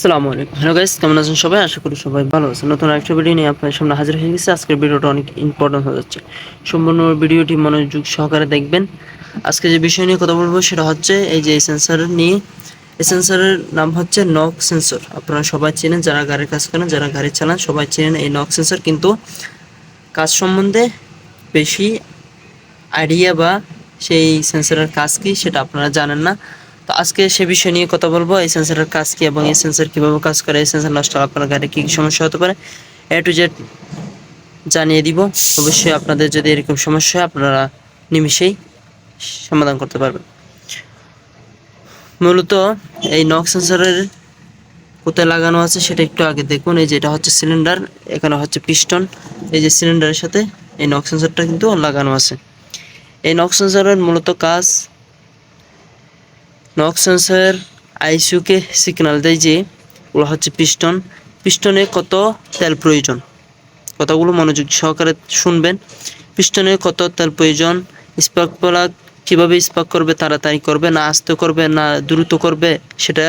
আসসালামু আলাইকুম। Hello guys কেমন আছেন সবাই? আশা করি সবাই ভালো আছেন। নতুন একটা ভিডিও নিয়ে আপনার সামনে হাজির হয়ে গেছে। আজকের ভিডিওটা অনেক ইম্পর্টেন্ট হয়ে যাচ্ছে। সম্পূর্ণ ভিডিওটি মনোযোগ সহকারে দেখবেন। আজকে যে বিষয় নিয়ে কথা বলব সেটা হচ্ছে এই যে সেন্সর নিয়ে। এই সেন্সরের নাম হচ্ছে নক সেন্সর আপনারা সবাই চেনেন, যারা গাড়ির কাজ করেন, যারা গাড়ি চালান, সবাই চেনেন এই নক সেন্সর কিন্তু কাজ সম্বন্ধে বেশি আইডিয়া বা সেই সেন্সরের কাজ কি সেটা আপনারা জানেন না। তো আজকে সে বিষয় নিয়ে কথা বলব। এই সেন্সরের কাজ কি এবং এই সেন্সার কীভাবে কাজ করে, এই সেন্সার নষ্ট হলে আপনার গাড়ি কি কি সমস্যা হতে পারে এ টু জেড জানিয়ে দিব। অবশ্যই আপনাদের যদি এরকম সমস্যা হয়, আপনারা নিমিষেই সমাধান করতে পারবেন। মূলত এই নক সেন্সরের কোথায় লাগানো আছে সেটা একটু আগে দেখুন। এই যে এটা হচ্ছে সিলিন্ডার এখানে হচ্ছে পিস্টন এই যে সিলিন্ডারের সাথে এই নক সেন্সরটা কিন্তু লাগানো আছে। এই নক সেন্সরের মূলত কাজ নক সেন্সর আইসিউকে সিগন্যাল দেয় যে ওগুলো হচ্ছে পিস্টন পিস্টনে কত তেল প্রয়োজন কথাগুলো মনোযোগ সহকারে শুনবেন পিস্টনে কত তেল প্রয়োজন স্পার্ক প্লাগ কীভাবে স্পার্ক করবে তাড়াতাড়ি করবে না আস্তে করবে না দ্রুত করবে সেটা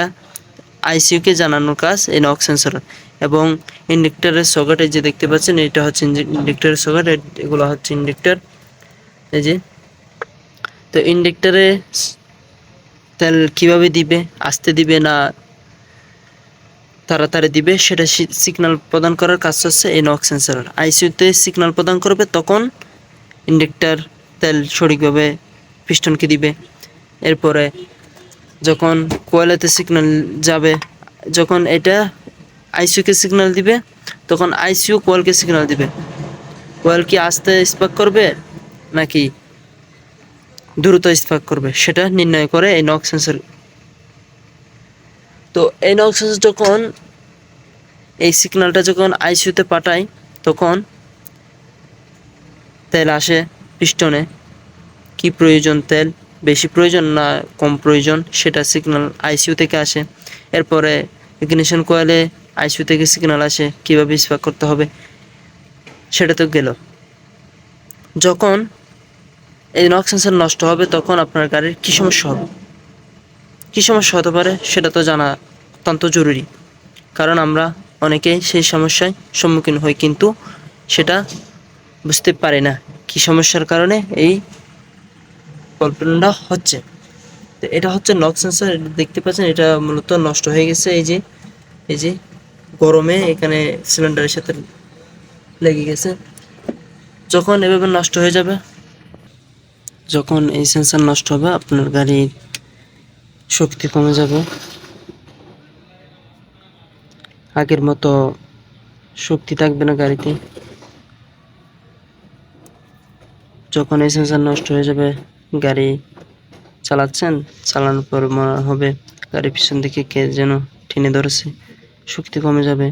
আইসিইউকে জানানোর কাজ এই নক সেন্সর এবং ইন্ডেক্টরের সকেট যে দেখতে পাচ্ছেন এটা হচ্ছে ইন্ডেক্টরের সকেট এগুলো হচ্ছে ইন্ডেক্টর এই যে তো ইন্ডেক্টরে তেল কীভাবে দিবে, আস্তে দিবে না তাড়াতাড়ি দিবে, সেটা সিগন্যাল প্রদান করার কাজ হচ্ছে এই নক সেন্সর আইসিইউতে সিগন্যাল প্রদান করবে, তখন ইন্ডেক্টর তেল সঠিকভাবে পিস্টনকে দিবে। এরপরে যখন কোয়েলাতে সিগন্যাল যাবে, যখন এটা আইসিউকে সিগন্যাল দিবে, তখন আইসিউ কোয়েলকে সিগন্যাল দিবে। কোয়েল কি আস্তে স্পার্ক করবে, নাকি দ্রুত স্পার্ক করবে, সেটা নির্ণয় করে এই নক সেন্সর। তো এই নক সেন্সর যখন, এই সিগন্যালটা যখন আইসিউতে পাঠায়, তখন তেল আসে পিস্টনে। কি প্রয়োজন তেল? বেশি প্রয়োজন না কম প্রয়োজন? সেটা সিগন্যাল আইসিইউ থেকে আসে। এরপরে ইগনিশন কোয়েলে আইসিইউ থেকে সিগন্যাল আসে, কীভাবে স্পার্ক করতে হবে, সেটা তো গেল। যখন এই নক সেন্সার নষ্ট হবে, তখন আপনার গাড়ির কী সমস্যা হবে? কী সমস্যা হতে পারে সেটা তো জানা অত্যন্ত জরুরি। কারণ আমরা অনেকেই সেই সমস্যায় সম্মুখীন হই, কিন্তু সেটা বুঝতে পারি না কী সমস্যার কারণে এই প্রবলেমটা হচ্ছে। তো এটা হচ্ছে নক সেন্সর দেখতে পাচ্ছেন, এটা মূলত নষ্ট হয়ে গেছে। এই যে এই যে গরমে এখানে সিলিন্ডারের সাথে লেগে গেছে। যখন এভাবে নষ্ট হয়ে যাবে যখন এই সেন্সর নষ্ট হবে, আপনার গাড়ির শক্তি কমে যাবে। আগের মতো শক্তি থাকবে না গাড়িতে। যখন এই সেন্সর নষ্ট হয়ে যাবে, গাড়ি চালাচ্ছেন, চালানোর পর মনে হবে গাড়ির পিছন দিকে কে যেন টেনে ধরেছে, শক্তি কমে যাবে।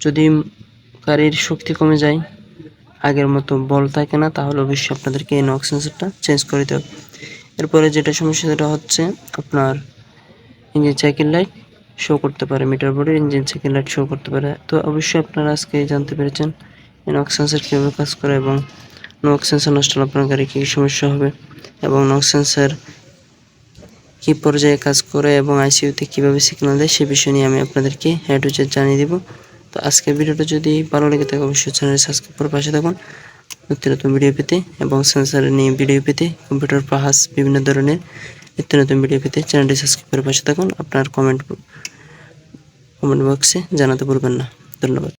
যদি গাড়ির শক্তি কমে যায় আগের মতো বল থাকে না, তাহলে অবশ্যই আপনাদেরকে এই নক সেন্সারটা চেঞ্জ করে দিতে হবে। এরপরে যেটা সমস্যা, সেটা হচ্ছে আপনার ইঞ্জিন সাইকেল লাইট শো করতে পারে মিটার বোর্ডের ইঞ্জিন সাইকেল লাইট শো করতে পারে। তো অবশ্যই আপনারা আজকে জানতে পেরেছেন এই নক সেন্সার কীভাবে কাজ করে এবং নক সেন্সার নষ্ট হলে আপনার গাড়ি কী সমস্যা হবে এবং নক সেন্সার কী পর্যায়ে কাজ করে এবং আইসিইউতে কীভাবে সিগন্যাল দেয়, সে বিষয় নিয়ে আমি আপনাদেরকে টু জানিয়ে দিব। তো আজকের ভিডিওটা যদি ভালো লেগে থাকে, অবশ্যই চ্যানেল সাবস্ক্রাইব করে পাশে থাকুন। নিত্য নতুন ভিডিও পেতে এবং সেন্সার নিয়ে ভিডিও পেতে কম্পিউটার পাহাস বিভিন্ন ধরনের নিত্য নতুন ভিডিও পেতে চ্যানেলটি সাবস্ক্রাইব করে পাশে থাকুন। আপনার কমেন্ট কমেন্ট বক্সে জানাতে ভুলবেন না। ধন্যবাদ।